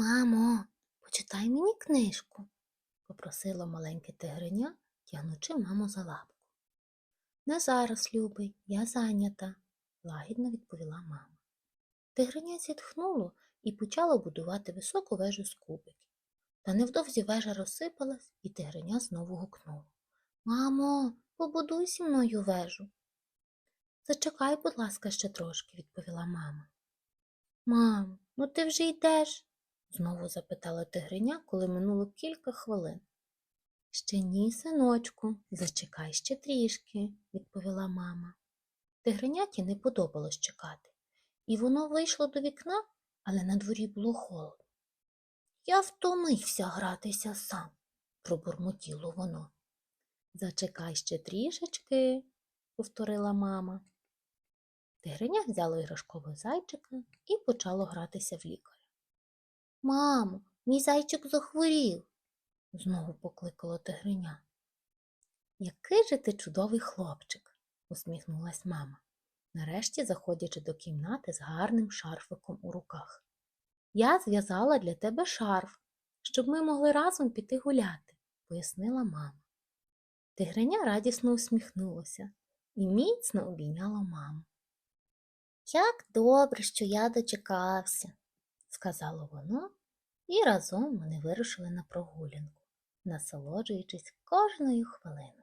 Мамо, почитай мені книжку, попросила маленьке тигриня, тягнучи маму за лапку. Не зараз, любий, я зайнята, лагідно відповіла мама. Тигриня зітхнуло і почало будувати високу вежу з кубиків. Та невдовзі вежа розсипалась, і тигриня знову гукнуло. Мамо, побудуй зі мною вежу. Зачекай, будь ласка, ще трошки, відповіла мама. Мам, ну ти вже йдеш? Знову запитала тигриня, коли минуло кілька хвилин. Ще ні, синочку, зачекай ще трішки, відповіла мама. Тигриняті не подобалось чекати, і воно вийшло до вікна, але на дворі було холодно. Я втомився гратися сам, пробурмотіло воно. Зачекай ще трішечки, повторила мама. Тигриня взяло іграшкового зайчика і почало гратися в лікаря. Мамо, мій зайчик захворів, знову покликало тигриня. Який же ти чудовий хлопчик, усміхнулась мама, нарешті заходячи до кімнати з гарним шарфиком у руках. Я зв'язала для тебе шарф, щоб ми могли разом піти гуляти, пояснила мама. Тигриня радісно усміхнулося і міцно обійняло маму. Як добре, що я дочекався, сказало воно, і разом вони вирушили на прогулянку, насолоджуючись кожною хвилиною.